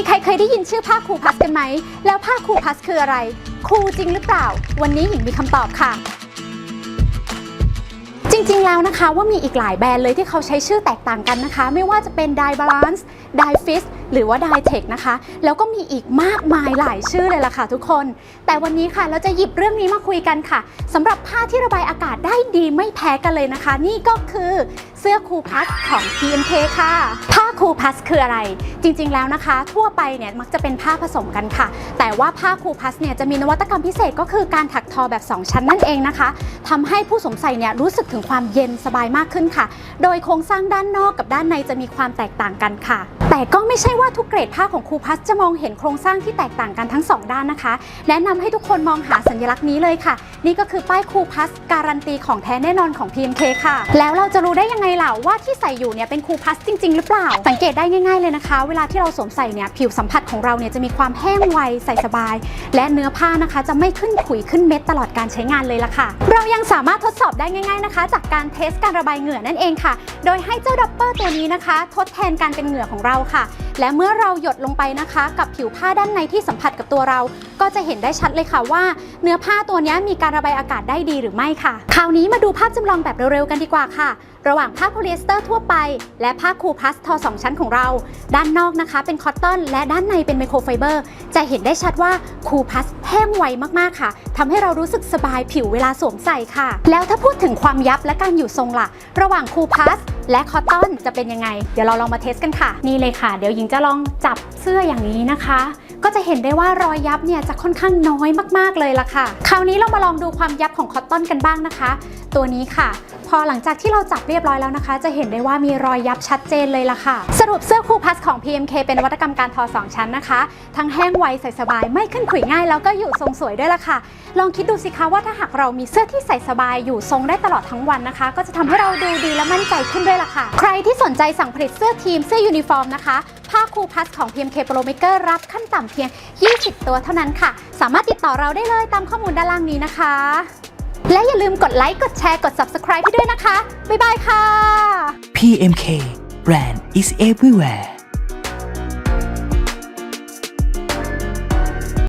ีใครเคยได้ยินชื่อผ้าครูพัสกันไหม แล้วผ้าครูพัสคืออะไร ครูจริงหรือเปล่า วันนี้หญิงมีคำตอบค่ะ จริงๆ แล้วนะคะว่ามีอีกหลายแบรนด์เลยที่เขาใช้ชื่อแตกต่างกันนะคะ ไม่ว่าจะเป็น Dye Balance Dye Fit หรือว่า Dye Tech นะคะ แล้วก็มีอีกมากมายหลายชื่อเลยล่ะค่ะทุกคน แต่วันนี้ค่ะเราจะหยิบเรื่องนี้มาคุยกันค่ะสำหรับผ้าที่ระบายอากาศได้ดีไม่แพ้กันเลยนะคะ นี่ก็คือ เสื้อคูพัสของ PMK ค่ะ ผ้าคูพัสคืออะไร จริงๆแล้วนะคะ ทั่วไปเนี่ยมักจะเป็นผ้าผสมกันค่ะ แต่ว่าผ้าคูพัสเนี่ยจะมีนวัตกรรมพิเศษก็คือการถักทอแบบ 2 ชั้นนั่นเองนะคะทำให้ผู้สวมใส่เนี่ยรู้สึกถึงความเย็นสบายมากขึ้นค่ะ โดยโครงสร้างด้านนอกกับด้านในจะมีความแตกต่างกันค่ะ แต่ก็ไม่ใช่ว่าทุกเกรดผ้าของครูพัสจะมองเห็นโครงสร้างที่แตกต่างกันทั้งสองด้านนะคะ แนะนำให้ทุกคนมองหาสัญลักษณ์นี้เลยค่ะ นี่ก็คือป้ายครูพัสการันตีของแท้แน่นอนของ PMK ค่ะ แล้วเราจะรู้ได้ยังไงล่ะว่าที่ใส่อยู่เนี่ยเป็นครูพัสจริง ๆ หรือเปล่า สังเกตได้ง่าย ๆเลยนะคะ เวลาที่เราสวมใส่เนี่ยผิวสัมผัสของเราเนี่ยจะมีความแห้งไวใส่สบาย และเนื้อผ้านะคะจะไม่ขึ้นขุยขึ้นเม็ดตลอดการใช้งานเลยล่ะค่ะ เรายังสามารถทดสอบได้ง่าย ๆนะคะ จากการเทสการระบายเหงื่อนั่นเองค่ะ โดยให้เจ้าดับเปอร์ตัวนี้นะคะ ทดแทนการเป็นเหงื่อของเราค่ะ และเมื่อเราหยดลงไปนะคะ กับผิวผ้าด้านในที่สัมผัสกับตัวเรา ก็จะเห็นได้ชัดเลยค่ะว่า เนื้อผ้าตัวนี้มีการระบายอากาศได้ดีหรือไม่ค่ะ คราวนี้มาดูภาพจำลองแบบเร็วๆกันดีกว่าค่ะ ระหว่างผ้าโพลีเอสเตอร์ทั่วไป และผ้าคูพลัสทอสองชั้นของเรา ด้านนอกนะคะ เป็นคอตตอน และด้านในเป็นไมโครไฟเบอร์ จะเห็นได้ชัดว่าคูพลัสแห้งไวมากๆค่ะทำให้เรารู้สึกสบายผิวเวลาสวมใส่ค่ะ แล้วถ้าพูดถึงความยับและการอยู่ทรงล่ะ ระหว่างคูพลัส และคอตตอนจะเป็นยังไง เดี๋ยวเราลองมาเทสกันค่ะ นี่เลยค่ะ เดี๋ยวหญิงจะลองจับเสื้ออย่างนี้นะคะ ก็จะเห็นได้ว่ารอยยับเนี่ยจะค่อนข้างน้อยมากๆเลยล่ะค่ะ คราวนี้เรามาลองดูความยับของคอตตอนกันบ้างนะคะ ตัวนี้ค่ะ พอหลังจากที่เราจับเรียบร้อยแล้วนะคะ จะเห็นได้ว่ามีรอยยับชัดเจนเลยล่ะค่ะ สรุปเสื้อคูพัสของ PMK เป็นวัตกรรมการทอ 2 ชั้นนะคะ ทั้งแห้งไวใส่สบาย ไม่ขึ้นขุยง่ายแล้วก็อยู่ทรงสวยด้วยล่ะค่ะ ลองคิดดูสิคะว่าถ้าหากเรามีเสื้อที่ใส่สบายอยู่ทรงได้ตลอดทั้งวันนะคะ ก็จะทำให้เราดูดีและมั่นใจขึ้นด้วยล่ะค่ะ ใครที่สนใจสั่งผลิตเสื้อทีมเสื้อยูนิฟอร์มนะคะผ้าคูพัสของ PMK Pro Maker รับขั้นต่ำเพียง 20 ตัวเท่านั้นค่ะ สามารถติดต่อเราได้เลยตามข้อมูลด้านล่างนี้นะคะ และอย่าลืมกดไลค์ กดแชร์ กด Subscribe ให้ด้วยนะคะ บ๊ายบายค่ะ PMK brand is everywhere